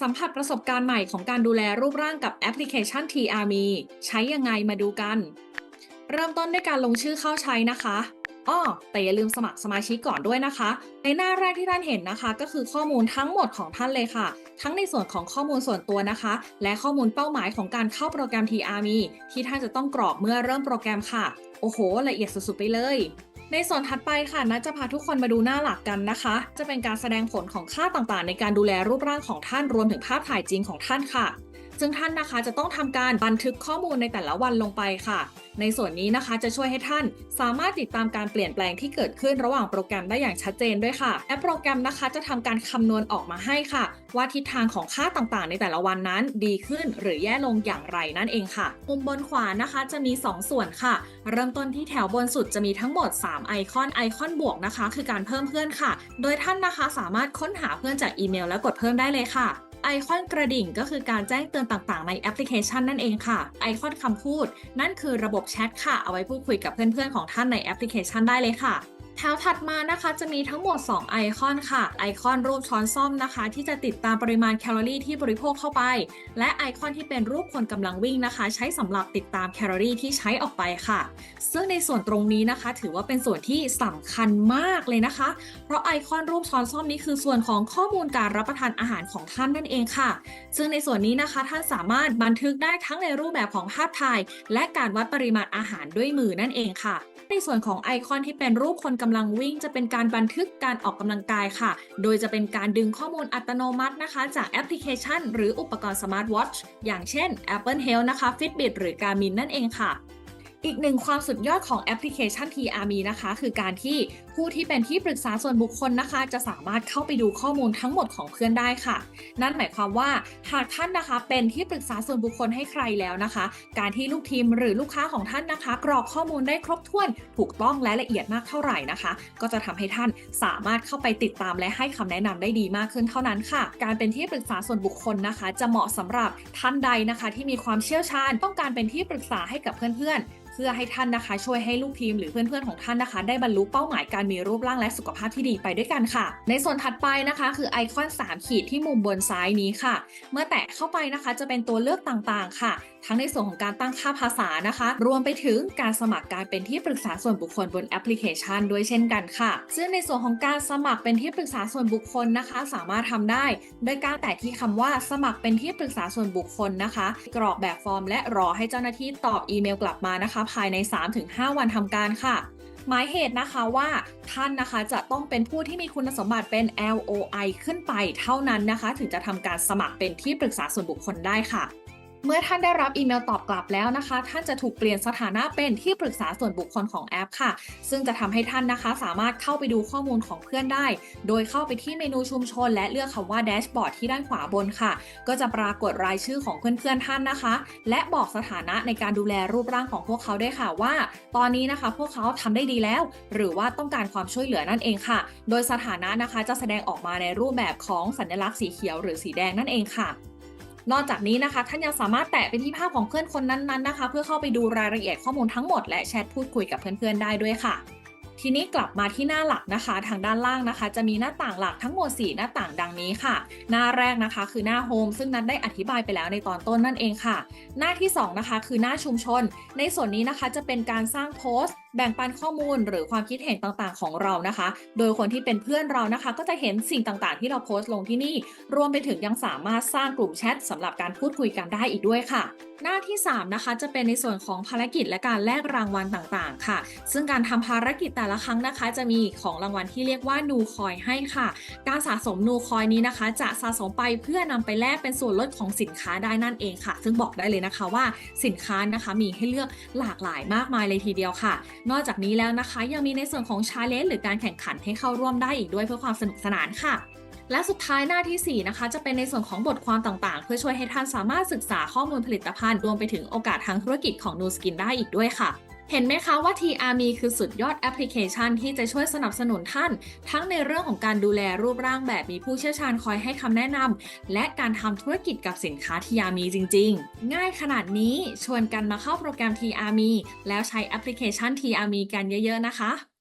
สัมผัสประสบการณ์ใหม่ของการดูแลรูปร่างกับแอปพลิเคชัน TRMe ใช้ยังไงมาดูกัน เริ่มต้นด้วยการลงชื่อเข้าใช้นะคะอ้อแต่อย่าลืมสมัครสมาชิกก่อนด้วยนะคะ ในหน้าแรกที่ท่านเห็นนะคะ ก็คือข้อมูลทั้งหมดของท่านเลยค่ะ ทั้งในส่วนของข้อมูลส่วนตัวนะคะ และข้อมูลเป้าหมายของการเข้าโปรแกรม TRMe ที่ท่านจะต้องกรอกเมื่อเริ่มโปรแกรมค่ะ โอ้โห ละเอียดสุดๆไปเลย ในส่วนถัดไปค่ะนัทจะพาทุกคนมาดูหน้าหลักกันนะคะ จะเป็นการแสดงผลของค่าต่างๆ ในการดูแลรูปร่างของท่านรวมถึงภาพถ่ายจริงของท่านค่ะ ซึ่งท่านนะคะจะต้องทำการบันทึกข้อมูลในแต่ละวันลงไปค่ะ ในส่วนนี้นะคะจะช่วยให้ท่านสามารถติดตามการเปลี่ยนแปลงที่เกิดขึ้นระหว่างโปรแกรมได้อย่างชัดเจนด้วยค่ะและโปรแกรมนะคะจะทำการคำนวณออกมาให้ค่ะ ว่าทิศทางของค่าต่างๆ ในแต่ละวันนั้นดีขึ้นหรือแย่ลงอย่างไรนั่นเองค่ะมุมบนขวานะคะจะมี 2 ส่วนค่ะ เริ่มต้นที่แถวบนสุดจะมีทั้งหมด 3 ไอคอนไอคอนบวกนะคะ คือการเพิ่มเพื่อนค่ะ โดยท่านนะคะสามารถค้นหาเพื่อนจากอีเมล และกดเพิ่มได้เลยค่ะ ไอคอนกระดิ่งก็คือการแจ้งเตือนต่างๆ ในแอปพลิเคชันนั่นเองค่ะ ไอคอนคำพูด นั่นคือระบบแชทค่ะ เอาไว้พูดคุยกับเพื่อนๆของท่านในแอปพลิเคชันได้เลยค่ะ แถวถัดมานะคะจะมีทั้งหมด 2 ไอคอนค่ะ ไอคอนรูปช้อนส้อมนะคะ ที่จะติดตามปริมาณแคลอรี่ที่บริโภคเข้าไป และไอคอนที่เป็นรูปคนกำลังวิ่งนะคะ ใช้สำหรับติดตามแคลอรี่ที่ใช้ออกไปค่ะ ซึ่งในส่วนตรงนี้นะคะ ถือว่าเป็นส่วนที่สำคัญมากเลยนะคะ เพราะไอคอนรูปช้อนส้อมนี้คือส่วนของข้อมูลการรับประทานอาหารของท่านนั่นเองค่ะ ซึ่งในส่วนนี้นะคะท่านสามารถบันทึกได้ทั้งในรูปแบบของภาพถ่าย และการวัดปริมาณอาหารด้วยมือนั่นเองค่ะ ในส่วนของไอคอนที่เป็นรูปคนกำลังวิ่งจะเป็นการบันทึกการออกกำลังกายค่ะ โดยจะเป็นการดึงข้อมูลอัตโนมัตินะคะ จากแอปพลิเคชัน หรืออุปกรณ์สมาร์ทวอทช์อย่างเช่น Apple Health นะคะ Fitbit หรือ Garmin นั่นเองค่ะ อีกหนึ่งความสุดยอดของแอปพลิเคชัน TRM นะคะ คือการที่ผู้ที่เป็นที่ปรึกษาส่วนบุคคลนะคะ จะสามารถเข้าไปดูข้อมูลทั้งหมดของเพื่อนได้ค่ะ นั่นหมายความว่าหากท่านนะคะ เป็นที่ปรึกษาส่วนบุคคลให้ใครแล้วนะคะ การที่ลูกทีมหรือลูกค้าของท่านนะคะ กรอกข้อมูลได้ครบถ้วนถูกต้องและละเอียดมากเท่าไหร่นะคะ ก็จะทำให้ท่านสามารถเข้าไปติดตามและให้คำแนะนำได้ดีมากขึ้นเท่านั้นค่ะ การเป็นที่ปรึกษาส่วนบุคคลนะคะ จะเหมาะสำหรับท่านใดนะคะ ที่มีความเชี่ยวชาญ ต้องการเป็นที่ปรึกษาให้กับเพื่อนๆเพื่อให้ท่านนะคะ ช่วยให้ลูกทีมหรือเพื่อนๆของท่านนะคะ ได้บรรลุเป้าหมายการมีรูปร่างและสุขภาพที่ดีไปด้วยกันค่ะ ในส่วนถัดไปนะคะคือไอคอน 3 ขีดที่มุมบนซ้ายนี้ค่ะ เมื่อแตะเข้าไปนะคะจะเป็นตัวเลือกต่างๆ ค่ะ ทั้งในส่วนของการตั้งค่าภาษานะคะ รวมไปถึงการสมัครการเป็นที่ปรึกษาส่วนบุคคลบนแอปพลิเคชันด้วยเช่นกันค่ะ ซึ่งในส่วนของการสมัครเป็นที่ปรึกษาส่วนบุคคลนะคะ สามารถทำได้ โดยการแตะที่คำว่าสมัครเป็นที่ปรึกษาส่วนบุคคลนะคะ กรอกแบบฟอร์ม และรอให้เจ้าหน้าที่ตอบอีเมลกลับมานะคะ ภายใน 3-5 วันทำการค่ะหมายเหตุนะคะว่าท่านนะคะจะต้องเป็นผู้ที่มีคุณสมบัติเป็น LOI ขึ้นไปเท่านั้นนะคะ ถึงจะทำการสมัครเป็นที่ปรึกษาส่วนบุคคลได้ค่ะ เมื่อท่านได้รับอีเมลตอบกลับแล้วนะคะ ท่านจะถูกเปลี่ยนสถานะเป็นที่ปรึกษาส่วนบุคคลของแอปค่ะ ซึ่งจะทำให้ท่านนะคะ สามารถเข้าไปดูข้อมูลของเพื่อนได้ โดยเข้าไปที่เมนูชุมชน และเลือกคำว่าแดชบอร์ดที่ด้านขวาบนค่ะ ก็จะปรากฏรายชื่อของเพื่อนๆท่านนะคะ และบอกสถานะในการดูแลรูปร่างของพวกเขาได้ค่ะว่า ตอนนี้นะคะ พวกเขาทำได้ดีแล้ว หรือว่าต้องการความช่วยเหลือนั่นเองค่ะ โดยสถานะนะคะจะแสดงออกมาในรูปแบบของสัญลักษณ์สีเขียวหรือสีแดงนั่นเองค่ะ นอกจากนี้นะคะ ท่านยังสามารถแตะไปที่ภาพของเพื่อนคนนั้นๆนะคะ เพื่อเข้าไปดูรายละเอียดข้อมูลทั้งหมดและแชทพูดคุยกับเพื่อนๆได้ด้วยค่ะ ทีนี้กลับมาที่หน้าหลักนะคะ ทางด้านล่างนะคะ จะมีหน้าต่างหลักทั้งหมด 4 หน้าต่างดังนี้ค่ะ หน้าแรกนะคะคือหน้าโฮมซึ่งนัดได้อธิบายไปแล้วในตอนต้นนั่นเองค่ะ หน้าที่ 2 นะคะ คือหน้าชุมชน ในส่วนนี้นะคะจะเป็นการสร้างโพสต์ แบ่งปันข้อมูลหรือความคิดเห็นต่างๆ ของเรานะคะ โดยคนที่เป็นเพื่อนเรานะคะ ก็จะเห็นสิ่งต่างๆ ที่เราโพสต์ลงที่นี่ รวมไปถึงยังสามารถสร้างกลุ่มแชทสำหรับการพูดคุยกันได้อีกด้วยค่ะ หน้าที่ 3 นะคะ จะเป็นในส่วนของภารกิจและการแลกรางวัลต่างๆ ค่ะ ซึ่งการทำภารกิจแต่ละครั้งนะคะ จะมีของรางวัลที่เรียกว่านูคอยให้ค่ะ การสะสมนูคอยนี้นะคะ จะสะสมไปเพื่อนำไปแลกเป็นส่วนลดของสินค้าได้นั่นเองค่ะ ซึ่งบอกได้เลยนะคะว่าสินค้านะคะมีให้เลือกหลากหลายมากมายเลยทีเดียวค่ะนอกจากนี้แล้วนะคะ ยังมีในส่วนของชาเลนจ์หรือการแข่งขันให้เข้าร่วมได้อีกด้วยเพื่อความสนุกสนานค่ะ และสุดท้ายหน้าที่ 4 นะคะ จะเป็นในส่วนของบทความต่างๆ เพื่อช่วยให้ท่านสามารถศึกษาข้อมูลผลิตภัณฑ์รวมไปถึงโอกาสทางธุรกิจของนูสกินได้อีกด้วยค่ะ เห็นไหมคะว่า TRMe คือสุดยอดแอปพลิเคชันที่จะช่วยสนับสนุนท่าน ทั้งในเรื่องของการดูแลรูปร่างแบบมีผู้เชี่ยวชาญคอยให้คำแนะนำและการทำธุรกิจกับสินค้า TRMe จริง ๆ ง่ายขนาดนี้ชวนกันมาเข้าโปรแกรม TRMe แล้วใช้แอปพลิเคชัน TRMe กันเยอะๆนะคะ